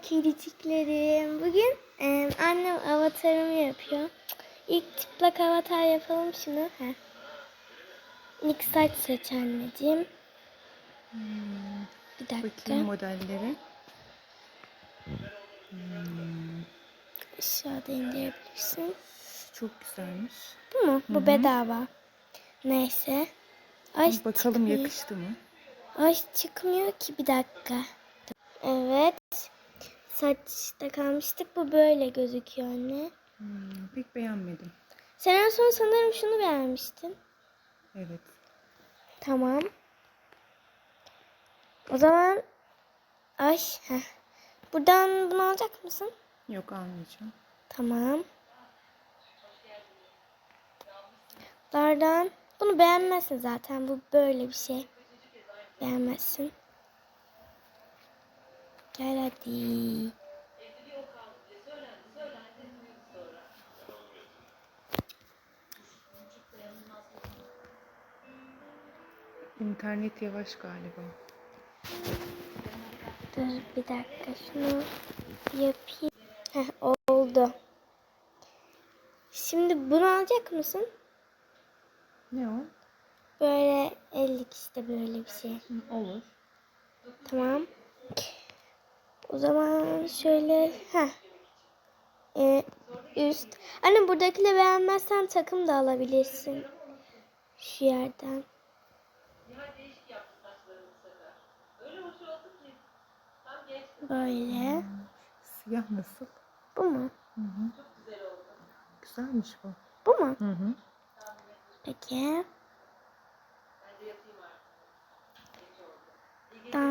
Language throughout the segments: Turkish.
kediciklerim. Bugün e, annem avatarımı yapıyor. İlk çıplak avatar yapalım şunu. Heh. İlk saç seç anneciğim. Bir dakika. Bakayım modelleri. Aşağıda indirebilirsin. Çok güzelmiş. Bu mu? Bu bedava. Neyse. Ay Bakalım çıkmıyor. yakıştı mı? Ay çıkmıyor ki bir dakika. Evet. Saçta kalmıştık. Bu böyle gözüküyor anne. Hmm, pek beğenmedim. Sen en son sanırım şunu beğenmiştin. Evet. Tamam. O zaman ay heh. Buradan bunu alacak mısın? Yok almayacağım. Tamam. Lardan bunu beğenmezsin zaten. Bu böyle bir şey. Beğenmezsin. Gel hadi. İnternet yavaş galiba. Dur bir dakika şunu yapayım. Heh, oldu. Şimdi bunu alacak mısın? Ne o? Böyle ellik işte böyle bir şey. Hı, olur. Tamam. O zaman şöyle ha ee, üst. Anne buradakileri beğenmezsen takım da alabilirsin. Şu yerden. Böyle. Siyah nasıl? Bu mu? Hı hı. Güzelmiş bu. Bu mu? Hı hı. Peki. Tamam.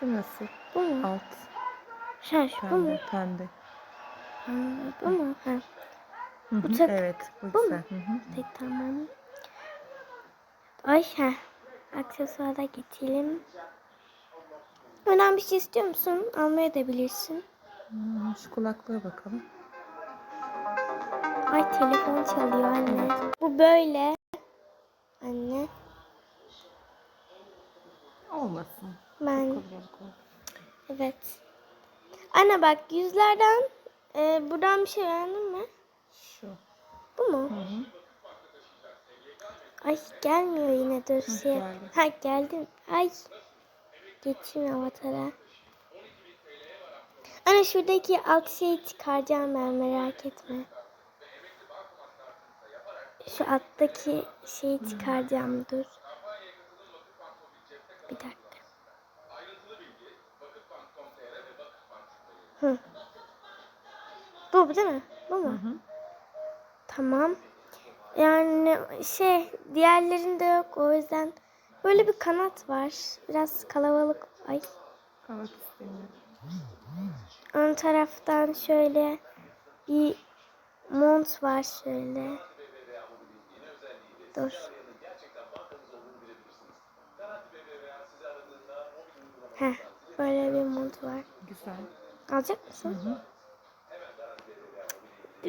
Şu nasıl? Bu mu? Alt. Ha, şu bu mu? Pembe. Pembe. Ha, bu mu? Ha. Hı hı, tak- Evet. Bu, bu mu? güzel. Hı hı. Peki tamam. Ay ha. Aksesuara geçelim. Önden bir şey istiyor musun? Almaya da bilirsin. Hmm, Şu kulaklığa bakalım. Ay telefon çalıyor anne. Bu böyle. Anne. Olmasın. Ben Kalabalık oldu. evet. Anne bak yüzlerden e, buradan bir şey beğendin mi? Şu. Bu mu? Hı hı. Ay gelmiyor yine dur şey. geldi. Ha geldin. Ay. Geçeyim avatara. Anne şuradaki alt şeyi çıkaracağım ben merak etme. Şu alttaki şeyi çıkaracağım dur. Bir dakika. Hı. Bu değil mi? Bu mu? Hı hı. Tamam. Yani şey diğerlerinde yok o yüzden böyle bir kanat var. Biraz kalabalık. Ay. Kanat istemiyorum. Ön taraftan şöyle bir mont var şöyle. Dur. Heh, böyle bir mont var. Güzel. Alacak mısın? Hı hı.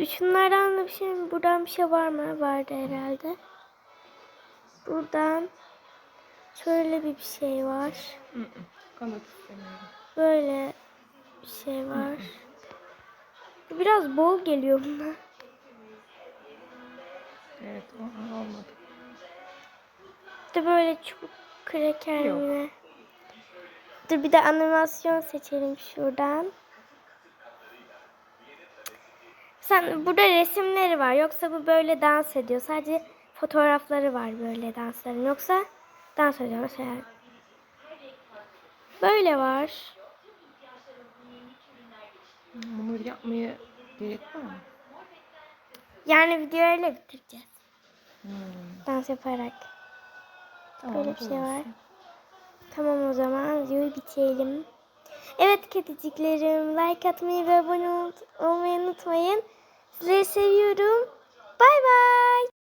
Şunlardan da bir şey, buradan bir şey var mı? Vardı herhalde. Buradan şöyle bir bir şey var. Hı hı. Kanat istemiyorum. Böyle bir şey var. Bu Biraz bol geliyor bunlar. Evet olmadı. De böyle çubuk kreker Yok. mi? Dur bir de animasyon seçelim şuradan. Sen burada resimleri var. Yoksa bu böyle dans ediyor. Sadece fotoğrafları var böyle dansların. Yoksa dans ediyor mesela. Böyle var. Bunları yapmaya gerek var mı? Yani videoyla bitireceğiz. Hmm. Dans yaparak. Tamam, Böyle bir şey var. Tamam o zaman videoyu bitirelim. Evet kediciklerim like atmayı ve abone ol- olmayı unutmayın. Sizleri seviyorum. Bay bay.